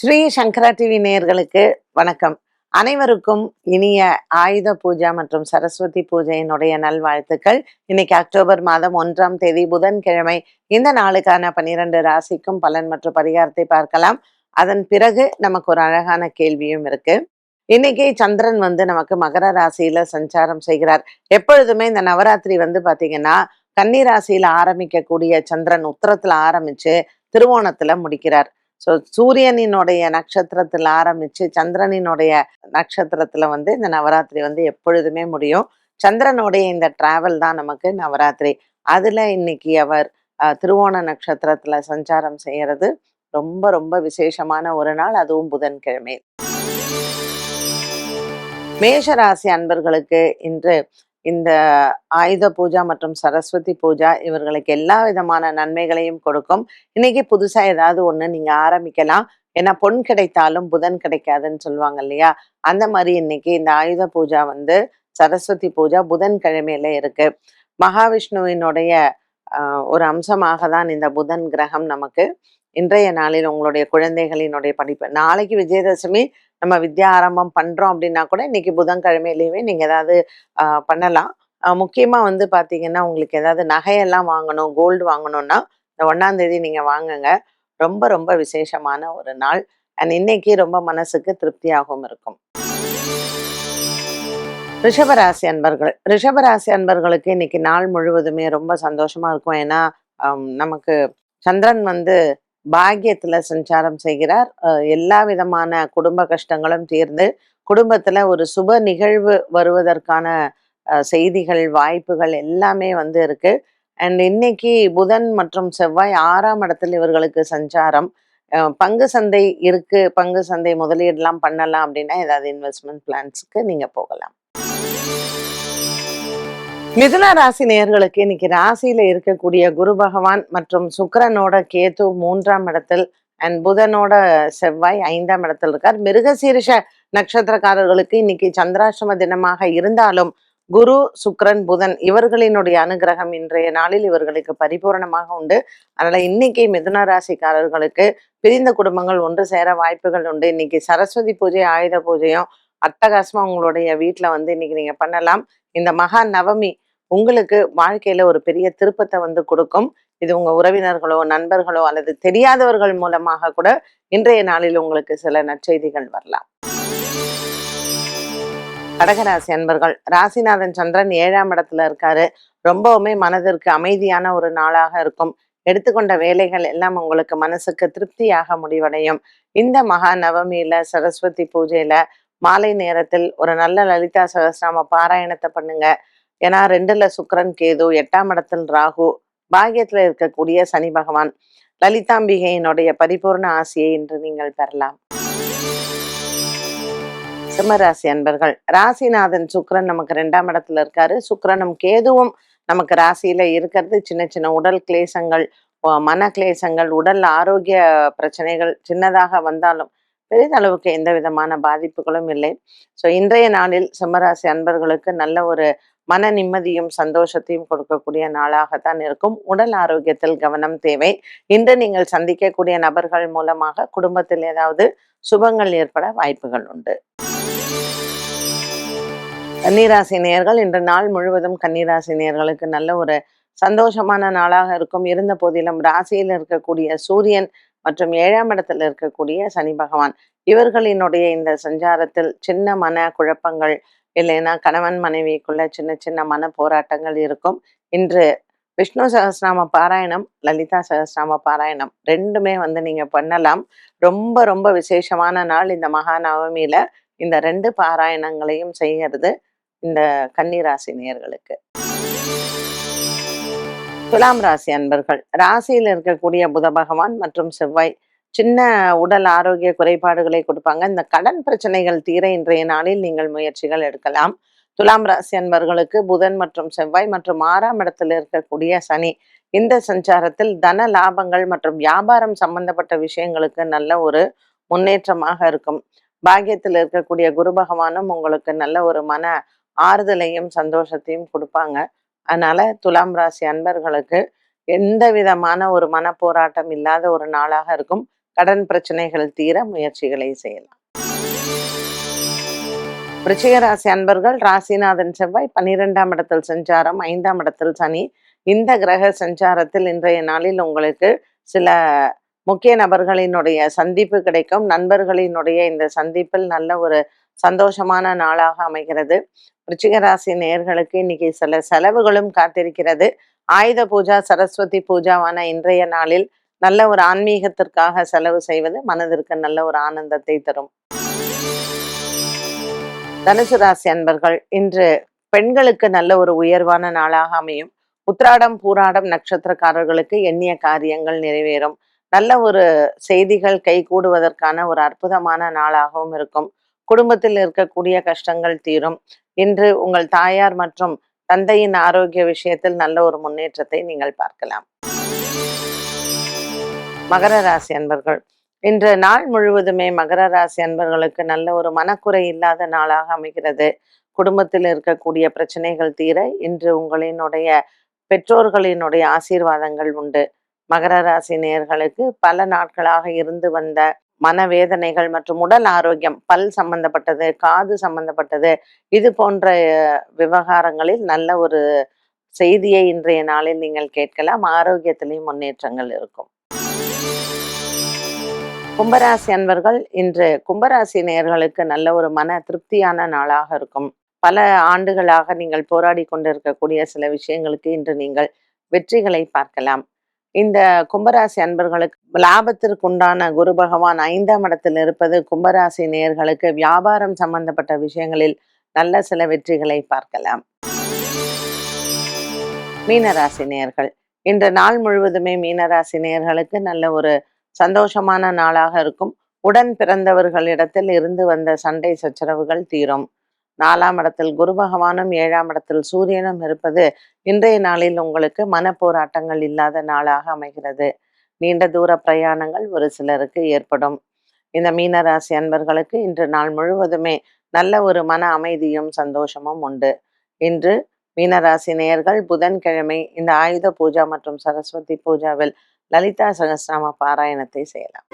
ஸ்ரீ சங்கரா TV நேயர்களுக்கு வணக்கம். அனைவருக்கும் இனிய ஆயுத பூஜா மற்றும் சரஸ்வதி பூஜையினுடைய நல்வாழ்த்துக்கள். இன்னைக்கு அக்டோபர் மாதம் ஒன்றாம் தேதி புதன்கிழமை. இந்த நாளுக்கான பன்னிரண்டு ராசிக்கும் பலன் மற்றும் பரிகாரத்தை பார்க்கலாம். அதன் பிறகு நமக்கு ஒரு அழகான கேள்வியும் இருக்கு. இன்னைக்கு சந்திரன் வந்து நமக்கு மகர ராசியில சஞ்சாரம் செய்கிறார். எப்பொழுதுமே இந்த நவராத்திரி வந்து பாத்தீங்கன்னா கன்னி ராசியில ஆரம்பிக்கக்கூடிய சந்திரன் உத்தரத்துல ஆரம்பிச்சு திருவோணத்துல முடிக்கிறார். ஸோ சூரியனினுடைய நட்சத்திரத்தில் ஆரம்பிச்சு சந்திரனினுடைய நட்சத்திரத்தில் வந்து இந்த நவராத்திரி வந்து எப்பொழுதுமே முடியும். சந்திரனுடைய இந்த டிராவல் தான் நமக்கு நவராத்திரி. அதுல இன்னைக்கு அவர் அஹ், திருவோண நட்சத்திரத்துல சஞ்சாரம் செய்யறது ரொம்ப ரொம்ப விசேஷமான ஒரு நாள். அதுவும் புதன்கிழமை. மேஷராசி அன்பர்களுக்கு இன்று இந்த ஆயுத பூஜா மற்றும் சரஸ்வதி பூஜா இவர்களுக்கு எல்லா விதமான நன்மைகளையும் கொடுக்கும். இன்னைக்கு புதுசா ஏதாவது ஒண்ணு நீங்க ஆரம்பிக்கலாம். ஏன்னா பொன் கிடைத்தாலும் புதன் கிடைக்காதுன்னு சொல்லுவாங்க இல்லையா? அந்த மாதிரி இன்னைக்கு இந்த ஆயுத பூஜா வந்து சரஸ்வதி பூஜா புதன் கிழமையில இருக்கு. மகாவிஷ்ணுவினுடைய ஒரு அம்சமாக தான் இந்த புதன் கிரகம் நமக்கு. இன்றைய நாளில் உங்களுடைய குழந்தைகளினுடைய படிப்பு. நாளைக்கு விஜயதசமி நம்ம வித்யா ஆரம்பம் பண்ணுறோம் அப்படின்னா கூட இன்னைக்கு புதன்கிழமையிலேயுமே நீங்க ஏதாவது பண்ணலாம். முக்கியமாக வந்து பார்த்தீங்கன்னா உங்களுக்கு ஏதாவது நகையெல்லாம் வாங்கணும் கோல்டு வாங்கணும்னா இந்த ஒன்றாந்தேதி நீங்கள் வாங்குங்க. ரொம்ப ரொம்ப விசேஷமான ஒரு நாள். அண்ட் இன்னைக்கு ரொம்ப மனசுக்கு திருப்தியாகவும் இருக்கும். ரிஷபராசி அன்பர்கள். ரிஷபராசி அன்பர்களுக்கு இன்னைக்கு நாள் முழுவதுமே ரொம்ப சந்தோஷமா இருக்கும். ஏன்னா நமக்கு சந்திரன் வந்து பாக்கியத்துல சஞ்சாரம் செய்கிறார். எல்லா விதமான குடும்ப கஷ்டங்களும் தீர்ந்து குடும்பத்துல ஒரு சுப நிகழ்வு வருவதற்கான செய்திகள் வாய்ப்புகள் எல்லாமே வந்து இருக்கு. அண்ட் இன்னைக்கு புதன் மற்றும் செவ்வாய் ஆறாம் இடத்துல இவர்களுக்கு சஞ்சாரம். பங்கு சந்தை இருக்கு. பங்கு சந்தை முதலீடுலாம் பண்ணலாம் அப்படின்னா ஏதாவது இன்வெஸ்ட்மெண்ட் பிளான்ஸ்க்கு நீங்க போகலாம். மிதுன ராசி நேயர்களுக்கு இன்னைக்கு ராசியில இருக்கக்கூடிய குரு பகவான் மற்றும் சுக்கரனோட கேது மூன்றாம் இடத்தில் அண்ட் புதனோட செவ்வாய் ஐந்தாம் இடத்தில் இருக்கார். மிருகசீரிஷ நட்சத்திரக்காரர்களுக்கு இன்னைக்கு சந்திராசிரம தினமாக இருந்தாலும் குரு சுக்ரன் புதன் இவர்களினுடைய அனுகிரகம் இன்றைய நாளில் இவர்களுக்கு பரிபூரணமாக உண்டு. அதனால இன்னைக்கு மிதுன ராசிக்காரர்களுக்கு பிரிந்த குடும்பங்கள் ஒன்று சேர வாய்ப்புகள் உண்டு. இன்னைக்கு சரஸ்வதி பூஜை ஆயுத பூஜையும் அட்டகாசமாக உங்களுடைய வீட்டில் வந்து இன்னைக்கு நீங்க பண்ணலாம். இந்த மகா நவமி உங்களுக்கு வாழ்க்கையில ஒரு பெரிய திருப்பத்தை வந்து கொடுக்கும். இது உங்க உறவினர்களோ நண்பர்களோ அல்லது தெரியாதவர்கள் மூலமாக கூட இன்றைய நாளில் உங்களுக்கு சில நற்செய்திகள் வரலாம். கடகராசி அன்பர்கள் ராசிநாதன் சந்திரன் ஏழாம் இடத்துல இருக்காரு. ரொம்பவுமே மனதிற்கு அமைதியான ஒரு நாளாக இருக்கும். எடுத்துக்கொண்ட வேலைகள் எல்லாம் உங்களுக்கு மனசுக்கு திருப்தியாக முடிவடையும். இந்த மகா நவமியில சரஸ்வதி பூஜையில மாலை நேரத்தில் ஒரு நல்ல லலிதா சகஸ்ராம பாராயணத்தை பண்ணுங்க. ஏன்னா ரெண்டுல சுக்கரன் கேது எட்டாம் இடத்தில் ராகு பாக்கியத்துல இருக்கக்கூடிய சனி பகவான். லலிதாம்பிகையினுடைய பரிபூர்ண ஆசையை இன்று நீங்கள் பெறலாம். சிம்மராசி அன்பர்கள் ராசிநாதன் சுக்கரன் நமக்கு ரெண்டாம் இடத்துல இருக்காரு. சுக்கரனும் கேதுவும் நமக்கு ராசியில இருக்கிறது. சின்ன சின்ன உடல் கிளேசங்கள் மன கிளேசங்கள் உடல் ஆரோக்கிய பிரச்சனைகள் சின்னதாக வந்தாலும் பெரிதளவுக்கு எந்த விதமான பாதிப்புகளும் இல்லை. ஸோ இன்றைய நாளில் சிம்மராசி அன்பர்களுக்கு நல்ல ஒரு மன நிம்மதியும் சந்தோஷத்தையும் கொடுக்கக்கூடிய நாளாகத்தான் இருக்கும். உடல் ஆரோக்கியத்தில் கவனம் தேவை. இன்று நீங்கள் சந்திக்கக்கூடிய நபர்கள் மூலமாக குடும்பத்தில் ஏதாவது சுபங்கள் ஏற்பட வாய்ப்புகள் உண்டு. கன்னிராசி நேர்கள் இன்று நாள் முழுவதும் கன்னிராசி நேர்களுக்கு நல்ல ஒரு சந்தோஷமான நாளாக இருக்கும். இருந்த போதிலும் ராசியில் இருக்கக்கூடிய சூரியன் மற்றும் ஏழாம் இடத்தில் இருக்கக்கூடிய சனி பகவான். இவர்களினுடைய இந்த சஞ்சாரத்தில் சின்ன மன குழப்பங்கள் இல்லைன்னா கணவன் மனைவிக்குள்ள சின்ன சின்ன மன போராட்டங்கள் இருக்கும். இன்று விஷ்ணு சகசிராம பாராயணம் லலிதா சகசிராம பாராயணம் ரெண்டுமே வந்து நீங்க பண்ணலாம். ரொம்ப ரொம்ப விசேஷமான நாள் இந்த மகாநவமியில. இந்த ரெண்டு பாராயணங்களையும் செய்கிறது இந்த கன்னிராசி நேர்களுக்கு துலாம் ராசி அன்பர்கள். ராசியில் இருக்கக்கூடிய புத பகவான் மற்றும் செவ்வாய் சின்ன உடல் ஆரோக்கிய குறைபாடுகளை கொடுப்பாங்க. இந்த கடன் பிரச்சனைகள் தீர இன்றைய நாளில் நீங்கள் முயற்சிகள் எடுக்கலாம். துலாம் ராசி அன்பர்களுக்கு புதன் மற்றும் செவ்வாய் மற்றும் ஆறாம் இடத்தில் இருக்கக்கூடிய சனி இந்த சஞ்சாரத்தில் தன லாபங்கள் மற்றும் வியாபாரம் சம்பந்தப்பட்ட விஷயங்களுக்கு நல்ல ஒரு முன்னேற்றமாக இருக்கும். பாக்கியத்தில் இருக்கக்கூடிய குரு பகவானும் உங்களுக்கு நல்ல ஒரு மன ஆறுதலையும் சந்தோஷத்தையும் கொடுப்பாங்க. அதனால துலாம் ராசி அன்பர்களுக்கு எந்த விதமான ஒரு மனப்போராட்டம் இல்லாத ஒரு நாளாக இருக்கும். கடன் பிரச்சனைகள் தீர முயற்சிகளை செய்யலாம். ராசி அன்பர்கள் ராசிநாதன் செவ்வாய் பன்னிரெண்டாம் இடத்தில் சஞ்சாரம் ஐந்தாம் இடத்தில் சனி. இந்த கிரக சஞ்சாரத்தில் இன்றைய நாளில் உங்களுக்கு சில முக்கிய நபர்களினுடைய சந்திப்பு கிடைக்கும். நண்பர்களினுடைய இந்த சந்திப்பில் நல்ல ஒரு சந்தோஷமான நாளாக அமைகிறது. விருச்சிக நேர்களுக்கு இன்னைக்கு சில செலவுகளும் காத்திருக்கிறது. ஆயுத பூஜா சரஸ்வதி பூஜாவான இன்றைய நாளில் நல்ல ஒரு ஆன்மீகத்திற்காக செலவு செய்வது மனதிற்கு நல்ல ஒரு ஆனந்தத்தை தரும். தனுசு ராசி அன்பர்கள் இன்று பெண்களுக்கு நல்ல ஒரு உயர்வான நாளாக அமையும். உத்ராடம் பூராடம் நட்சத்திரக்காரர்களுக்கு எண்ணிய காரியங்கள் நிறைவேறும். நல்ல ஒரு செய்திகள் கைகூடுவதற்கான ஒரு அற்புதமான நாளாகவும் இருக்கும். குடும்பத்தில் இருக்கக்கூடிய கஷ்டங்கள் தீரும். இன்று உங்கள் தாயார் மற்றும் தந்தையின் ஆரோக்கிய விஷயத்தில் நல்ல ஒரு முன்னேற்றத்தை நீங்கள் பார்க்கலாம். மகர ராசி அன்பர்கள் இன்று நாள் முழுவதுமே மகர ராசி அன்பர்களுக்கு நல்ல ஒரு மனக்குறை இல்லாத நாளாக அமைகிறது. குடும்பத்தில் இருக்கக்கூடிய பிரச்சனைகள் தீர இன்று உங்களினுடைய பெற்றோர்களினுடைய ஆசீர்வாதங்கள் உண்டு. மகர ராசி நேயர்களுக்கு பல நாட்களாக இருந்து வந்த மனவேதனைகள் மற்றும் உடல் ஆரோக்கியம் பல் சம்பந்தப்பட்டது காது சம்பந்தப்பட்டது இது போன்ற விவகாரங்களில் நல்ல ஒரு செய்தியை இன்றைய நாளில் நீங்கள் கேட்கலாம். ஆரோக்கியத்திலையும் முன்னேற்றங்கள் இருக்கும். கும்பராசி அன்பர்கள் இன்று கும்பராசி நேயர்களுக்கு நல்ல ஒரு மன திருப்தியான நாளாக இருக்கும். பல ஆண்டுகளாக நீங்கள் போராடி கொண்டிருக்கக்கூடிய சில விஷயங்களுக்கு இன்று நீங்கள் வெற்றிகளை பார்க்கலாம். இந்த கும்பராசி அன்பர்களுக்கு லாபத்திற்குண்டான குரு பகவான் ஐந்தாம் இடத்தில் இருப்பது கும்பராசி நேயர்களுக்கு வியாபாரம் சம்பந்தப்பட்ட விஷயங்களில் நல்ல சில வெற்றிகளை பார்க்கலாம். மீனராசி நேயர்கள் இன்று நாள் முழுவதுமே மீனராசி நேயர்களுக்கு நல்ல ஒரு சந்தோஷமான நாளாக இருக்கும். உடன் பிறந்தவர்களிடத்தில் இருந்து வந்த சண்டை சச்சரவுகள் தீரும். நாலாம் இடத்தில் குரு பகவானும் ஏழாம் இடத்தில் சூரியனும் இருப்பது இன்றைய நாளில் உங்களுக்கு மனப்போராட்டங்கள் இல்லாத நாளாக அமைகிறது. நீண்ட தூர பிரயாணங்கள் ஒரு சிலருக்கு ஏற்படும். இந்த மீனராசி அன்பர்களுக்கு இன்று நாள் முழுவதுமே நல்ல ஒரு மன அமைதியும் சந்தோஷமும் உண்டு. இன்று மீனராசி நேயர்கள் புதன்கிழமை இந்த ஆயுத பூஜா மற்றும் சரஸ்வதி பூஜாவில் லலிதா சகஸ்நாம பாராயணத்தை செய்யலாம்.